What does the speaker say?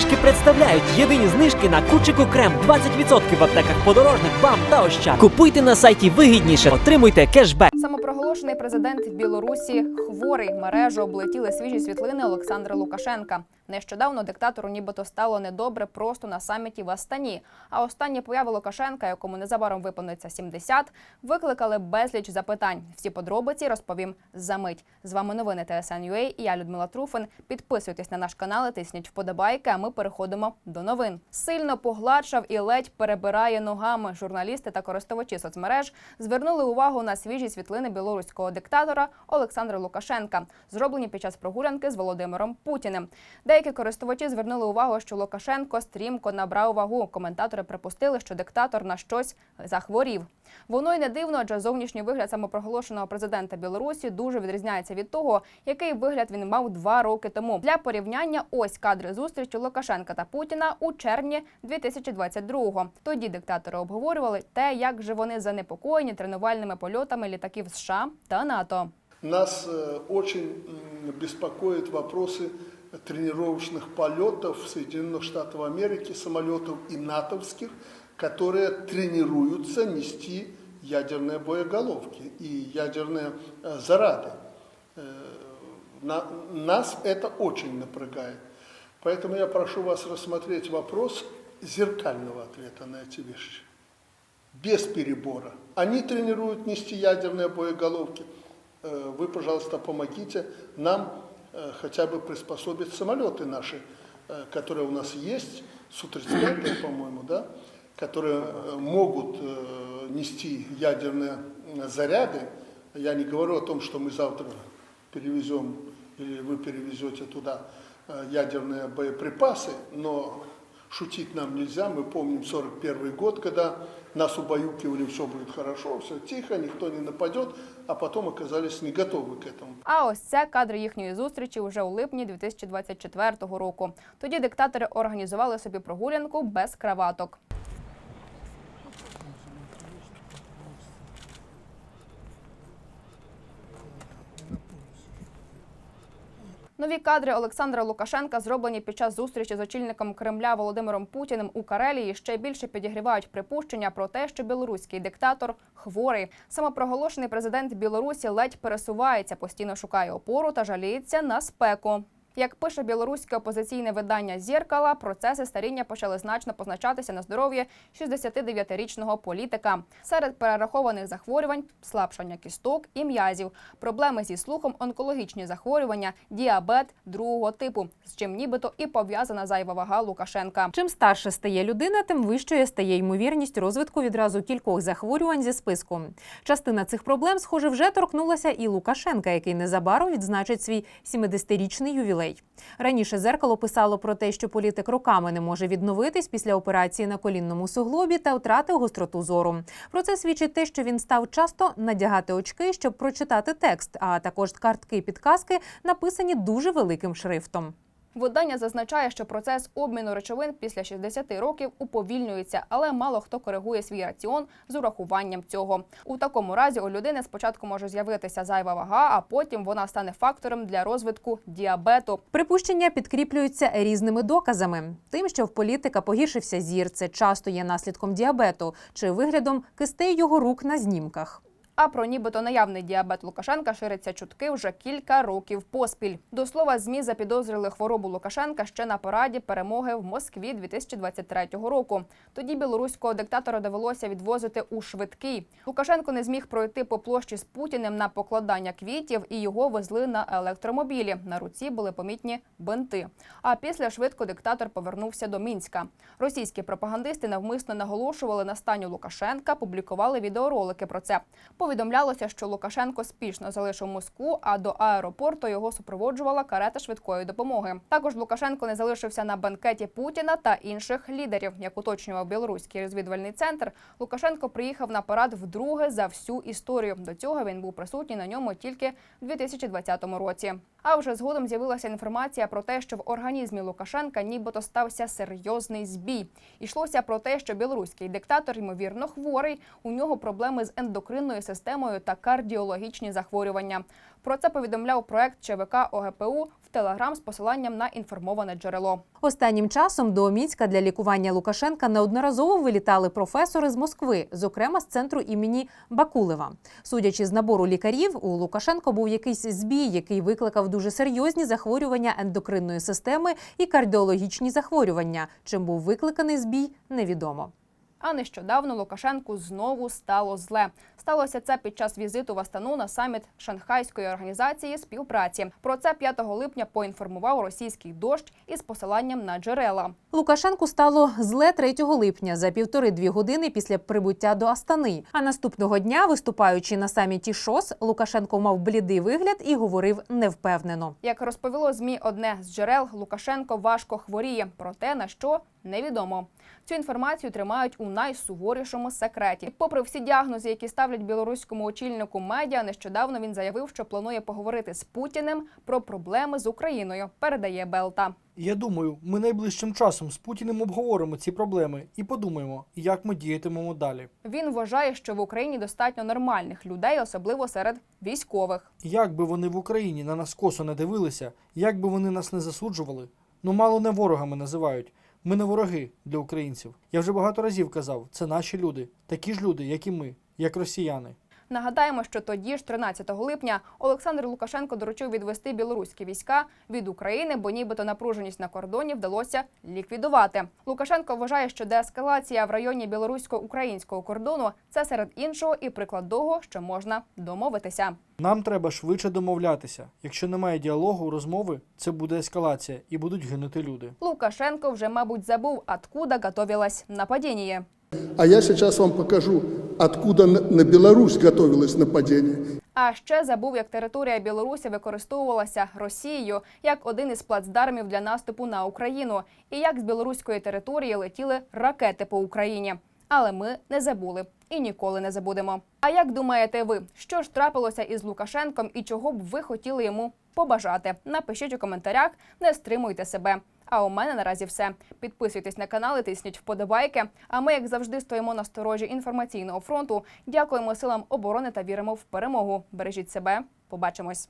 знижки представляють єдині знижки на кучику крем 20% в аптеках подорожник, бам та ощад. Купуйте на сайті вигідніше, отримуйте кешбек. Самопроголошений президент Білорусі хворий мережу облетіли свіжі світлини Олександра Лукашенка. Нещодавно диктатору нібито стало недобре просто на саміті в Астані. А останні появи Лукашенка, якому незабаром виповниться 70, викликали безліч запитань. Всі подробиці розповім за мить. З вами новини ТСН.UA і я Людмила Труфин. Підписуйтесь на наш канал, тисніть вподобайки. А ми переходимо до новин. Сильно погладшав і ледь перебирає ногами. Журналісти та користувачі соцмереж звернули увагу на свіжі світлини білоруського диктатора Олександра Лукашенка, зроблені під час прогулянки з Володимиром Путіним. Деякі користувачі звернули увагу, що Лукашенко стрімко набрав вагу. Коментатори припустили, що диктатор на щось захворів. Воно й не дивно, адже зовнішній вигляд самопроголошеного президента Білорусі дуже відрізняється від того, який вигляд він мав два роки тому. Для порівняння ось кадри зустрічі Лукашенка та Путіна у червні 2022-го. Тоді диктатори обговорювали те, як же вони занепокоєні тренувальними польотами літаків США та НАТО. Нас э, очень беспокоят вопросы тренировочных полетов Соединенных Штатов Америки, самолетов и натовских, которые тренируются нести ядерные боеголовки и ядерные э, заряды. Э, на- нас это очень напрягает. Поэтому я прошу вас рассмотреть вопрос зеркального ответа на эти вещи без перебора. Они тренируют нести ядерные боеголовки. Э, Вы, пожалуйста, помогите нам э, хотя бы приспособить самолеты наши, э, которые у нас есть, Су-35, по-моему, да, которые могут нести ядерные заряды. Я не говорю о том, что мы завтра перевезем или вы перевезете туда ядерные боеприпасы, но шутить нам нельзя. Мы помним 41 год, когда нас убаюкивали, все будет хорошо, все тихо, никто не нападет, а потом оказались не готовы к этому. А ось це кадри їхньої зустрічі вже у липні 2024 року. Тоді диктатори організували собі прогулянку без краваток. Нові кадри Олександра Лукашенка, зроблені під час зустрічі з очільником Кремля Володимиром Путіним у Карелії, ще більше підігрівають припущення про те, що білоруський диктатор хворий. Самопроголошений президент Білорусі ледь пересувається, постійно шукає опору та жаліється на спеку. Як пише білоруське опозиційне видання Зєркала, процеси старіння почали значно позначатися на здоров'ї 69-річного політика. Серед перерахованих захворювань слабшання кісток і м'язів, проблеми зі слухом, онкологічні захворювання, діабет другого типу, з чим нібито і пов'язана зайва вага Лукашенка. Чим старше стає людина, тим вищою стає ймовірність розвитку відразу кількох захворювань зі списку. Частина цих проблем, схоже, вже торкнулася і Лукашенка, який незабаром відзначить свій 70-річний ювілей. Раніше зеркало писало про те, що політик роками не може відновитись після операції на колінному суглобі та втратив гостроту зору. Про це свідчить те, що він став часто надягати очки, щоб прочитати текст, а також картки підказки написані дуже великим шрифтом. Видання зазначає, що процес обміну речовин після 60 років уповільнюється, але мало хто коригує свій раціон з урахуванням цього. У такому разі у людини спочатку може з'явитися зайва вага, а потім вона стане фактором для розвитку діабету. Припущення підкріплюються різними доказами. Тим, що в політика погіршився зір, це часто є наслідком діабету чи виглядом кистей його рук на знімках. А про нібито наявний діабет Лукашенка шириться чутки вже кілька років поспіль. До слова, змі запідозрили хворобу Лукашенка ще на параді перемоги в Москві 2023 року. Тоді білоруського диктатора довелося відвозити у швидкий. Лукашенко не зміг пройти по площі з Путіним на покладання квітів, і його везли на електромобілі. На руці були помітні бинти. А після швидко диктатор повернувся до Мінська. Російські пропагандисти навмисно наголошували на стані Лукашенка, публікували відеоролики про це. Повідомлялося, що Лукашенко спішно залишив Москву, а до аеропорту його супроводжувала карета швидкої допомоги. Також Лукашенко не залишився на банкеті Путіна та інших лідерів. Як уточнював білоруський розвідувальний центр, Лукашенко приїхав на парад вдруге за всю історію. До цього він був присутній на ньому тільки в 2020 році. А вже згодом з'явилася інформація про те, що в організмі Лукашенка нібито стався серйозний збій. Йшлося про те, що білоруський диктатор ймовірно хворий. У нього проблеми з ендокринною системою та кардіологічні захворювання. Про це повідомляв проект ЧВК ОГПУ в Телеграм з посиланням на інформоване джерело. Останнім часом до Мінська для лікування Лукашенка неодноразово вилітали професори з Москви, зокрема з центру імені Бакулева. Судячи з набору лікарів, у Лукашенко був якийсь збій, який викликав дуже серйозні захворювання ендокринної системи і кардіологічні захворювання. Чим був викликаний збій, невідомо. А нещодавно Лукашенку знову стало зле. Сталося це під час візиту в Астану на саміт Шанхайської організації співпраці. Про це 5 липня поінформував російський дощ із посиланням на джерела. Лукашенку стало зле 3 липня за півтори-дві години після прибуття до Астани. А наступного дня, виступаючи на саміті ШОС, Лукашенко мав блідий вигляд і говорив невпевнено. Як розповіло змі одне з джерел, Лукашенко важко хворіє, проте на що невідомо. Цю інформацію тримають у найсуворішому секреті. Попри всі діагнози, які ставлять білоруському очільнику медіа, нещодавно він заявив, що планує поговорити з Путіним про проблеми з Україною. Передає Белта. Я думаю, ми найближчим часом з Путіним обговоримо ці проблеми і подумаємо, як ми діятимемо далі. Він вважає, що в Україні достатньо нормальних людей, особливо серед військових. Як би вони в Україні на нас косо не дивилися, як би вони нас не засуджували, ну мало не ворогами називають. Ми не вороги для українців. Я вже багато разів казав, це наші люди, такі ж люди, як і ми, як росіяни. Нагадаємо, що тоді ж, 13 липня, Олександр Лукашенко доручив відвести білоруські війська від України, бо нібито напруженість на кордоні вдалося ліквідувати. Лукашенко вважає, що деескалація в районі білорусько-українського кордону це серед іншого і приклад того, що можна домовитися. Нам треба швидше домовлятися. Якщо немає діалогу, розмови, це буде ескалація і будуть гинути люди. Лукашенко вже, мабуть, забув, откуда готовилось нападіння. А я сейчас вам покажу, откуда на на Беларусь готовилось нападение. А ще забув, як територія Білорусі використовувалася Росією як один із плацдармів для наступу на Україну, і як з білоруської території летіли ракети по Україні. Але ми не забули і ніколи не забудемо. А як думаєте ви, що ж трапилося із Лукашенком і чого б ви хотіли йому побажати? Напишіть у коментарях, не стримуйте себе. А у мене наразі все. Підписуйтесь на канал і тисніть вподобайки. А ми, як завжди, стоїмо на сторожі інформаційного фронту. Дякуємо силам оборони та віримо в перемогу. Бережіть себе. Побачимось.